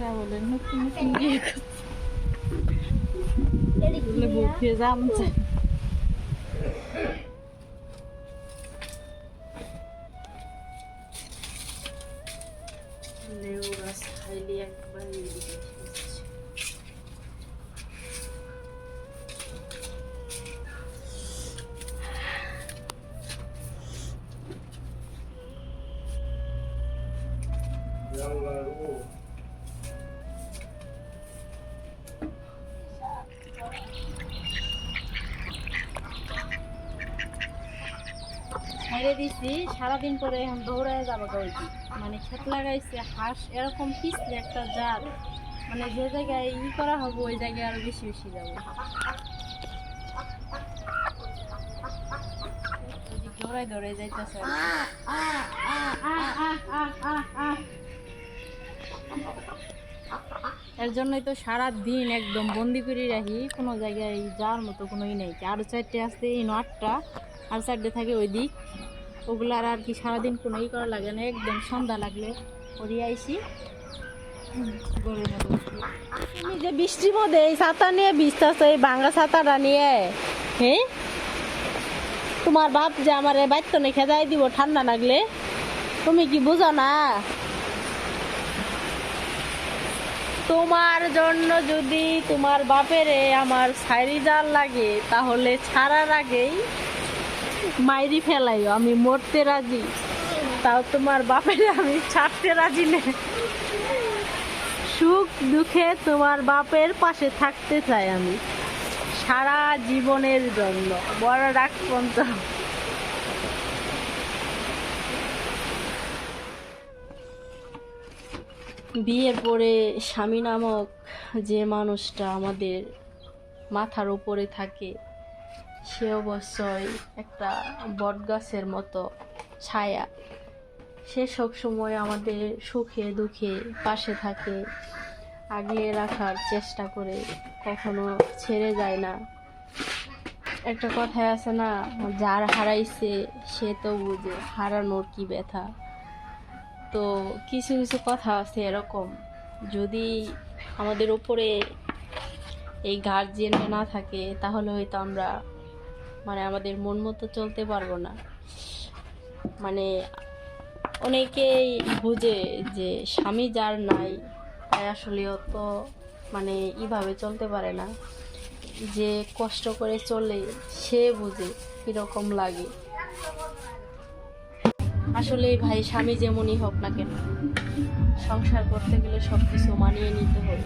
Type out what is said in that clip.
ছেলেরা বলে নতুন নতুন বিয়ে করছে বুকে জামছে লেউ গাছ খাইলে একবার এদিকে এসেছে। ছেড়ে দিছি, সারাদিন পরে এখন দৌড়ায় যাব কইছি মানে খেত লাগাইছে, হাঁস, এরকম পিছলে একটা জাত। মানে যে জায়গায় ই করা হবে, ওই জায়গায় আরও বেশি বেশি যাব। দৌড়াই দৌড়াই যাইতেছে এর জন্যই তো সারা দিন একদম বন্দি করে রাখি, কোনো জায়গায় যাওয়ার মতো কোনো ই নেই। আরও চারটে আসতে, এই নটটা আর চারটে থাকে ওই দিক। ওগুলো আর আর কি সারাদিন কোনো ই করা লাগে না একদম সন্ধ্যা লাগলে করিয়ে আইসি। তুমি যে বৃষ্টির মধ্যে এই ছাতা নিয়ে ভিজতেছো এই ভাঙা ছাতাটা নিয়ে। হ্যাঁ তোমার বাপ যে আমার বাড়িতে নেখে যাই দিব ঠান্ডা লাগলে তুমি কি বুঝো না? তোমার জন্য যদি তোমার বাপের আমার সাইরি জাল লাগে তাহলে ছাড়ার আগেই মাইরি ফেলাইও, আমি মরতে রাজি। তাও তোমার বাপের আমি ছাড়তে রাজি নেই সুখ দুঃখে তোমার বাপের পাশে থাকতে চাই আমি। সারা জীবনের জন্য, বড় রাখ পর্যন্ত। বিয়ের পরে স্বামী নামক যে মানুষটা আমাদের মাথার উপরে থাকে সে অবশ্যই একটা বটগাছের মতো ছায়া। সে সব সময় আমাদের সুখে দুঃখে পাশে থাকে, আগলে রাখার চেষ্টা করে, কখনো ছেড়ে যায় না। একটা কথায় আছে না, যার হারাইছে সে তো বুঝে হারানোর কি ব্যথা। তো কিছু কিছু কথা আছে এরকম। যদি আমাদের উপরে এই গার্জিয়ানটা না থাকে, তাহলে হয়তো আমরা মানে আমাদের মন মতো চলতে পারব না। মানে অনেকেই বুঝে যে স্বামী যার নাই, তাই আসলে অত মানে এইভাবে চলতে পারে না। যে কষ্ট করে চলে, সে বুঝে কীরকম লাগে। আসলে ভাই, স্বামী যেমনই হোক না কেন, সংসার করতে গেলে সব কিছু মানিয়ে নিতে হবে।